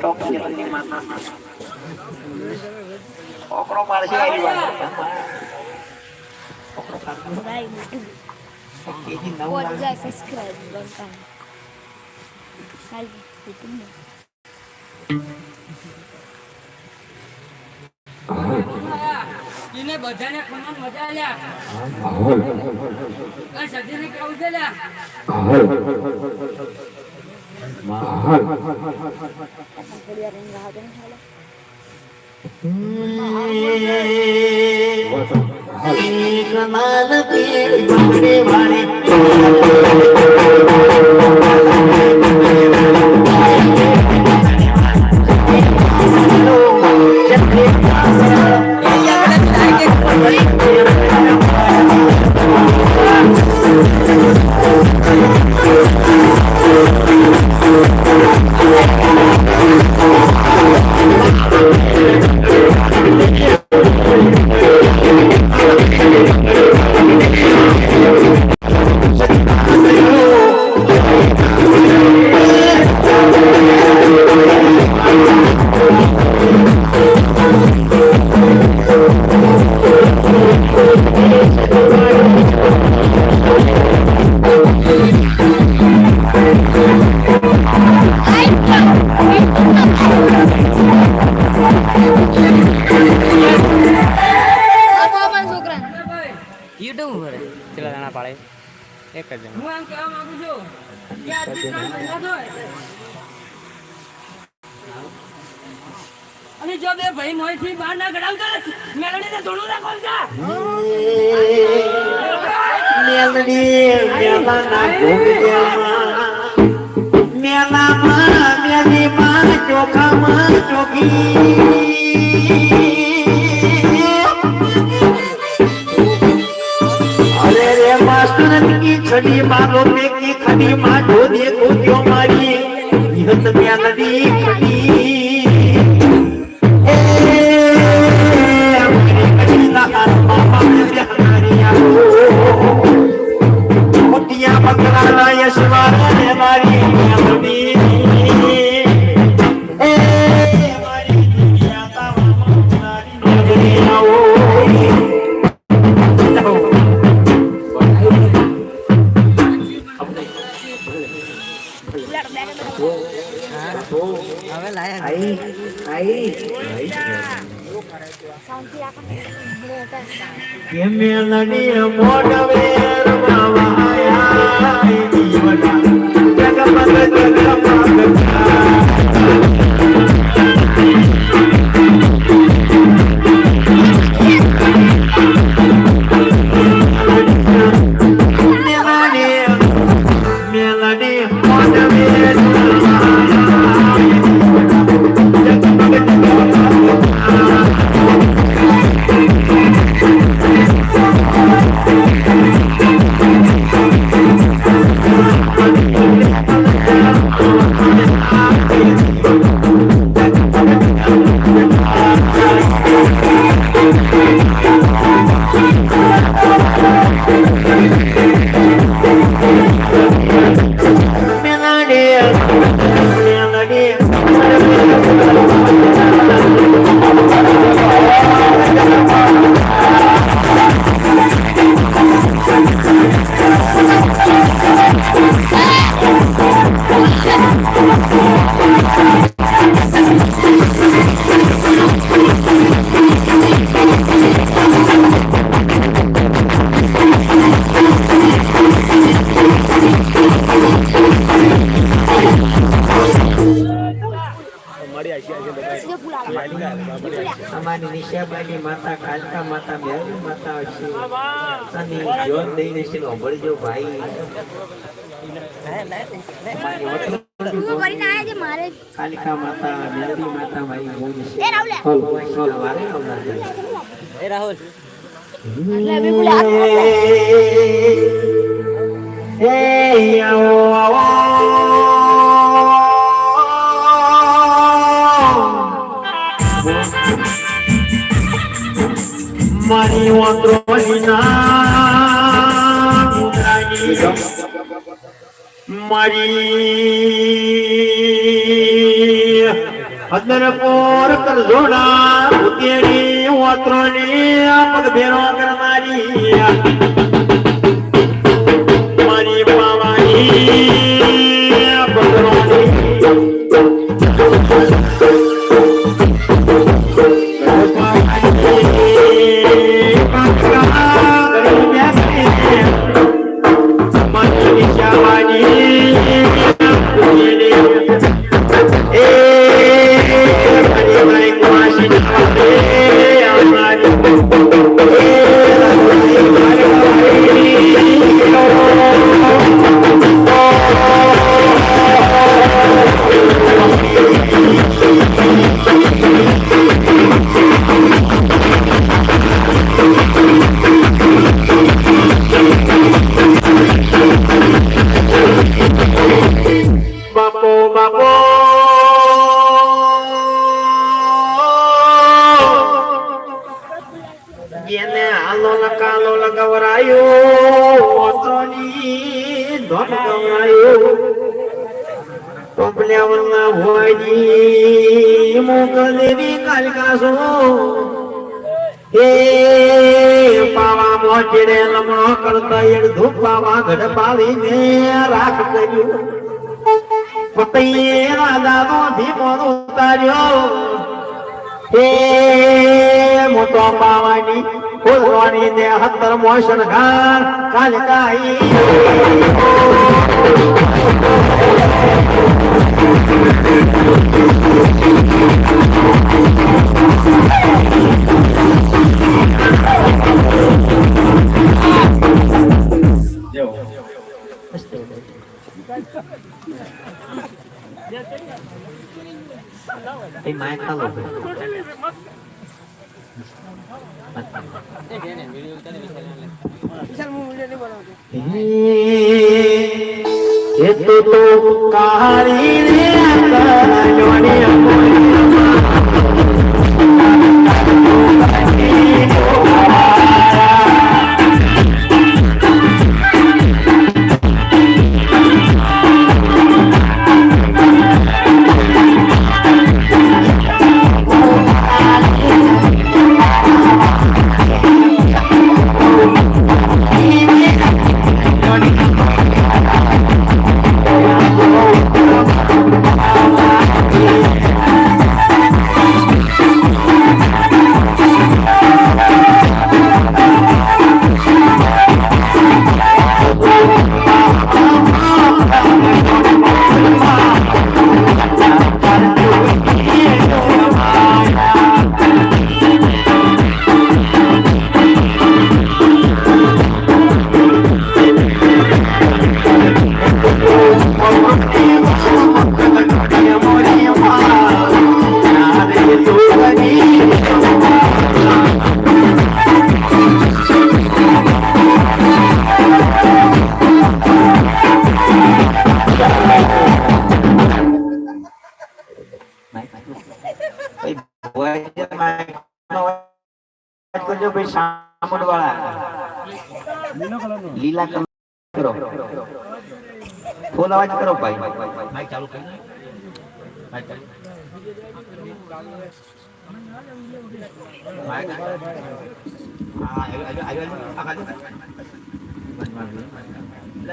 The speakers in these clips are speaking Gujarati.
Tokyo ni mama. Okro marsi ay iwan ka mama. Okro ka mama. Okay, hinaw lang. Huwag ka subscribe. Huwag ka. Halga, dito mo. એને બધાને ખમણ મજા આલ્યા આ સજીને લ્યા થોડી વાર રંગ આવે અરે રે માસ્ટર કી છડી મારો પેકી ખડી માં ઢોલે ગોત્યો મારી? યત મેલડી કે મેલડી મોડવે રમાવાયા કાલિકા માતા મેરવી માતા ભાઈ મોજ છે. હલો હલો વારે એ રાહુલ. એટલે બી બોલે હાથ આવો આવો. મારી વાંદરોની ના મારી અંદર પોર કરજોડા ઉતેરી વાંદરોની પગ ભેરો કરનારી રાખ કર્યું. પતઈએ રાજાનો ધીમો ઉતાર્યો. હે, મોટો પાવાની ફૂલવાણી ને હતર મોશન ઘાર કાલકાઈ એ এই মায়ের তালো এত তো কারি রে কারি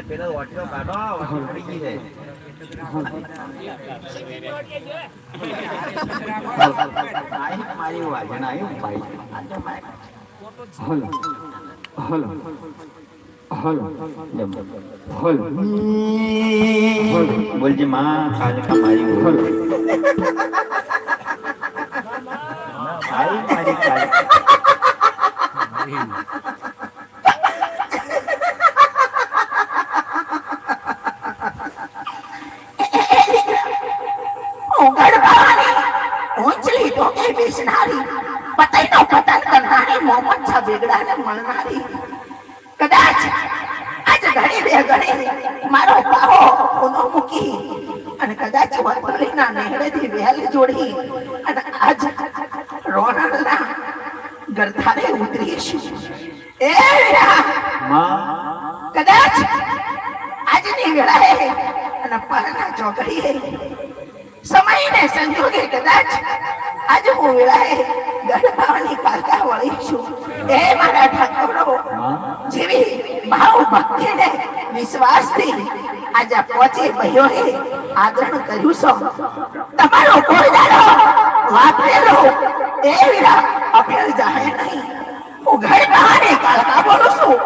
પેલો ઓટલો કાઢો ઓટલો પડી ગઈ છે મારી વાજણ આવ્યું ભાઈ હલો હલો માં કાલે હલો આઈ મારી ઊંચલી બેસનારી મળનારી. કદાચ આજ ઘડી બે ઘડી મારો મૂકી અને કદાચ વતલીના નેહડેથી વેલ જોડી અને આજ રોનાળના ઉતરીએ છીએ. એ માં! કદાચ આજની ગળાએ અને પરના ચોકડીએ સમયને સંજોગે કદાચ આજ હું વેળાએ ગઢવાની કાલકા વળીશું એ મારા ઠાકોરો જેવી ભાવ ભક્તિને વિશ્વાસથી આજે પહોંચી ભાઈઓએ આગ્રહ કર્યું છો. તમારો કોઈ દાડો વાપરેલો એ વીરા જાહે નહીં. હું ઘર બહાને બોલું છું.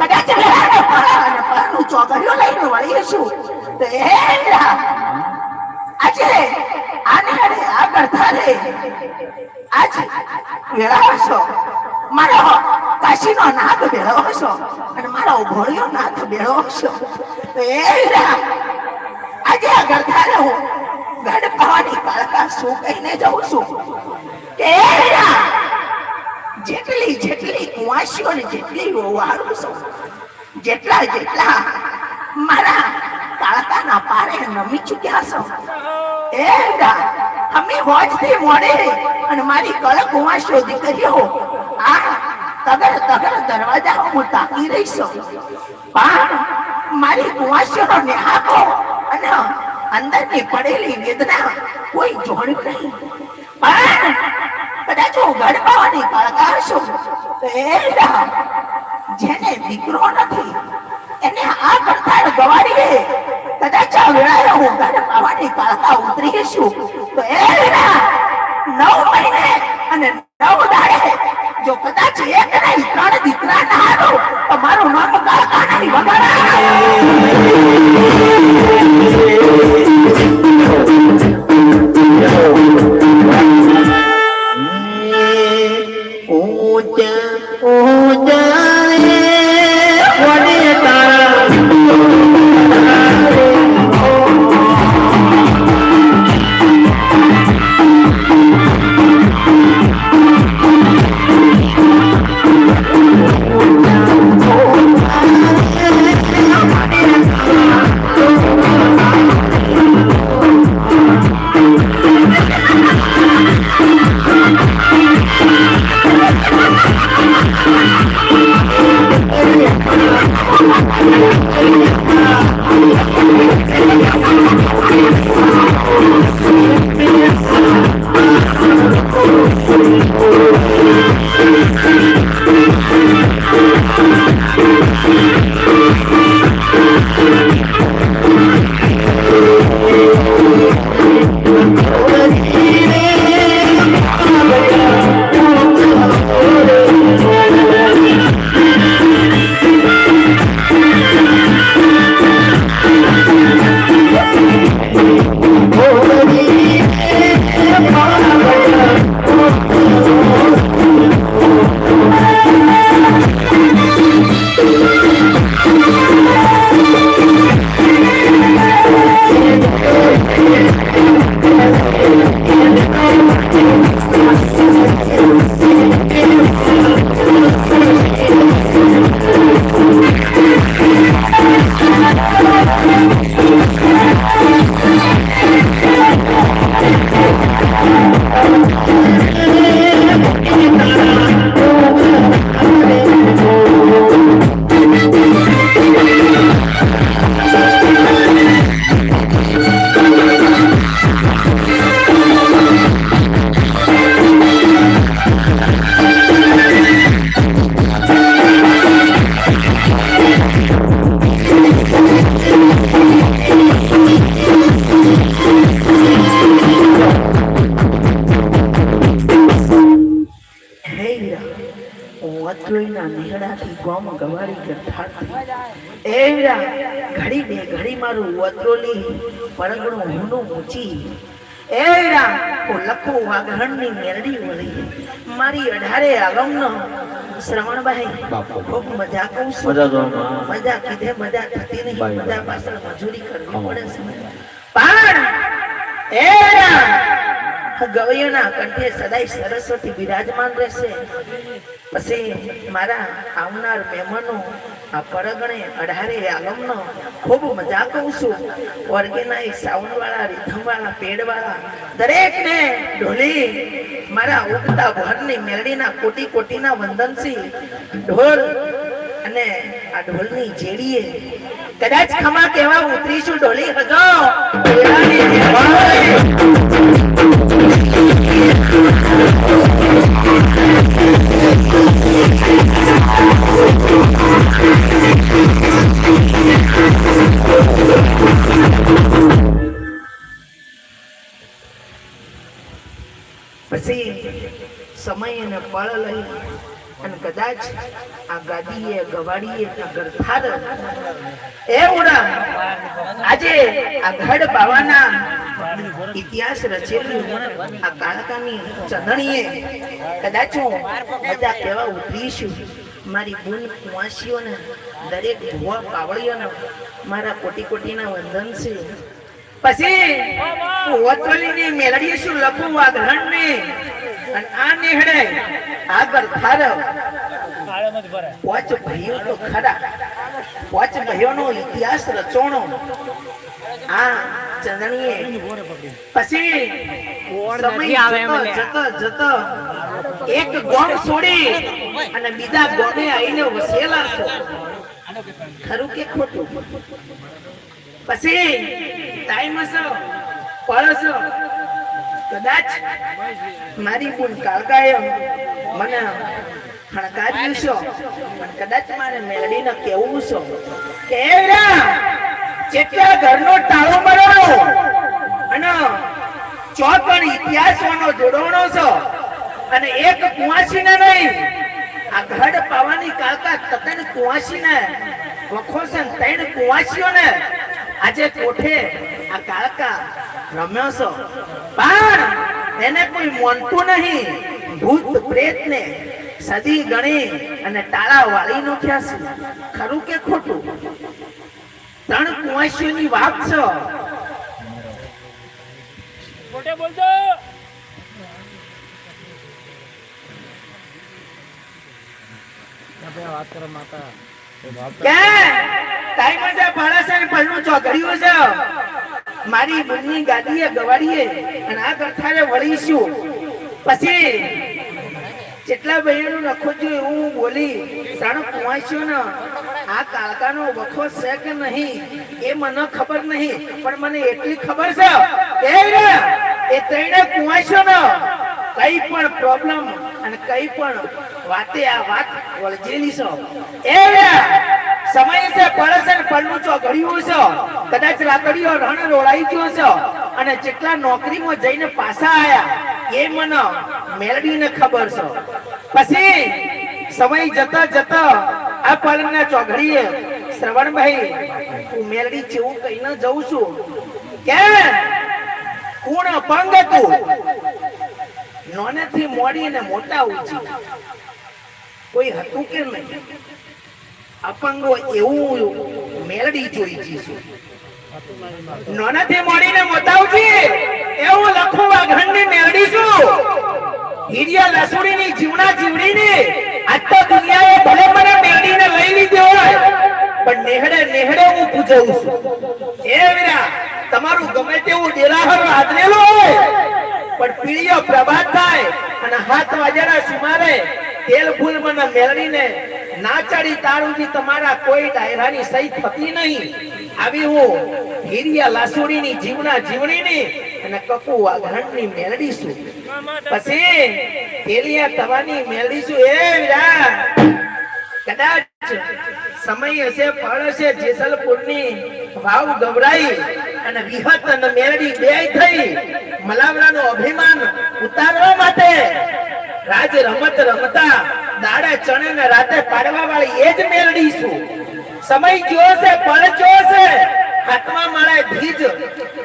કદાચ વેળાને પરા અને પરાનું ચોકડીઓ આજે આને અરે આગળ થારે આજ વેળાવશો મારો કાશીનો નાગ વેળવશો અને મારો ભોળિયો નાથ વેળવશો તો એ આજે આગળ થારે હું. ગઢ પાવાની કાળકા શું કહીને જાઉં છું. કે જેટલી જેટલી કુવાસીઓ ને જેટલી ઓવાળું છું, જેટલા જેટલા મારા કાળકાના પારે નમી ચૂક્યા છો. એ અમે હોજથી મોડે અને મારી કળક કુંવાસીઓ દીકરીઓ આ તગર તગર દરવાજા હું તાકી રહી છું પણ મારી કુંવાસીઓનો નિહાકો અને અંદરની પડેલી વેદના કોઈ જોડ્યું નહીં. પણ કદાચ હું ગડપાવાની કળકાર છું જેને દીકરો નથી, એને આ કરતાળ ગવાડીએ. કદાચ આ વેળાએ હું ગડપાવાની કાળકા ઉતરીશું તો એ નવ મહિને અને નવ દાડે, જો કદાચ એક નહીં, ત્રણ દીકરા ના હારો તો મારું નામ કાળકા નહીં વગાડા Hey! ગઠાડતી. એ વીરા, ઘડી બે ઘડી મારું વત્રોલી પરગણું હુનું મૂચી. એ રામ લખો વાઘરણની મેરડી વળી. મારી અઢારે આલમનો શ્રવણભાઈ. ખૂબ મજા કહું છું. મજા કીધે મજા થતી નહીં. મજા પાછળ મજૂરી કરવી પડે છે. પણ એ રામ ગવૈયાના કંઠે સદાય સરસ્વતી બિરાજમાન રહેશે. પછી મારા આવનાર મહેમાનો આ પરગણે અઢારે આલમનો ખૂબ મજા કહું છું. ઓર્ગેનાઇઝ સાઉન્ડવાળા સાઉન્ડ વાળા દરેકને ઢોલી. મારા ઉગતા ભરની મેરડીના કોટી કોટીના વંદનથી ઢોલ અને આ ઢોલની જેડીએ કદાચ ખમા કહેવા ઉતરીશું. ઢોલી હજો જય. પછી સમય અને પળ લઈ અને કદાચ આ ગાદીએ ગવાડીએ ગરથાર એ ઉડા આજે આ ઘડ બાવાના ઇતિહાસ રચેલી આ કાળકાની ચંદણીએ કદાચ હું બધા કહેવા ઉતરીશું મારી ગુણ કુવાસીઓને, દરેક ભુવા પાવળીઓને મારા કોટી કોટીના વંદન છે. પછી વતોલીની મેળવીએ શું લખું આ ગ્રહણને અને આ નિહળે આગળ ઠારવ પોચ ભાઈઓ તો ખરા. પોચ ભાઈઓનો ઇતિહાસ રચોણો. આ ચંદણીએ પછી સમય જતો જતો એક ગોમ છોડી અને બીજા ગોમે આવીને વસેલા છે. ખરું કે ખોટું? પછી ટાઈમ હશે કદાચ મારી બુન કાળકાએ મને ખણકાર્યું છો પણ કદાચ મારે મેળવીને કેવું છે? કે જેટલા ઘરનો ટાળો મળ્યો અને ચોપણ ઇતિહાસનો જોડવાનો છે. અને એક કુવાસીને નહીં, આ ઘડ પાવાની કાકા તતન છે ને ત્રણ કુવાસીઓને આજે કોઠે આ કાકા રમ્યો છો. પણ એને કોઈ મોનતું નહીં, ભૂત પ્રેત ને સદી ગણી અને તાળા વાળી નો છે ખરું કે ખોટું? ત્રણ કુવાસીઓની વાત છે. મોટે બોલતો કે ટાઈમ છે મારી બુનની ગાડીએ ગવાડીએ અને આ ગરથારે વળીશું. પછી જેટલા ભાઈઓનું નખો જો એવું હું બોલી ત્રણ કુવાસ્યો ને આ કાળકાનો વખો છે કે નહીં, એ મને ખબર નહીં, પણ મને એટલી ખબર છે કે એ ત્રણે કુવાસ્યો ને. કઈ પણ પ્રોબ્લેમ અને કઈ પણ વાતે આ વાત વળજેલી છો. એ સમય છે પરસન ને પડનું ચોઘડિયું છે. કદાચ રાતડીઓ રણ રોળાઈ ગયો છો. અને જેટલા નોકરીમાં જઈને પાછા આયા, એ મને મેળવીને ખબર છે. પછી સમય જતા જતા આ પાલનના ચોઘડીએ શ્રવણભાઈ, હું મેલડી જેવું કહીને જઉં છું. કે કોણ અપંગ હતું નોનેથી મોડીને મોટા ઊંચી કોઈ હતું કે નહીં? અપંગો એવું મેલડી જોઈ જઈશું નોનાથી મોડીને મોટાવજી એવું લખું વાઘણની છું. હિરિયા લસુડીની જીવના જીવડીની આજ તો દુનિયાએ ભલે મને બેડીને લઈ લીધી હોય, પણ નેહડે નેહડે હું પૂજવું છું. એ વીરા, તમારું ગમે તેવું ડેરાહર આદરેલું હોય, પણ પીળીઓ પ્રભાત થાય અને હાથ વાજાના સુમારે તેલ ફૂલ મને મેળવીને ના ચડી તારુંથી તમારા કોઈ ડાયરાની સહી થતી નહીં. આવી હું હીરિયા લાસુડીની જીવના જીવણીની અને કકુ વાઘણની મેળડીશું પછી તેલિયા તવાની મેળડીશું એ વીરા કદાચ સમય હશે, ફળ હશે, જેસલપુરની વાવ ગવરાઈ અને વિહત અને મેરડી બે થઈ. મલાવડાનું અભિમાન ઉતારવા માટે રાજ રમત રમતા દાડા ચણે ને રાતે પાડવા વાળી એ જ મેલડી છું. સમય જોયો છે પળ જોયો છે. હાથમાં મારા ભીજ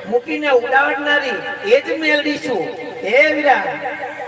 મૂકીને ઉડાવનારી એ જ મેળવીશું હે વીરા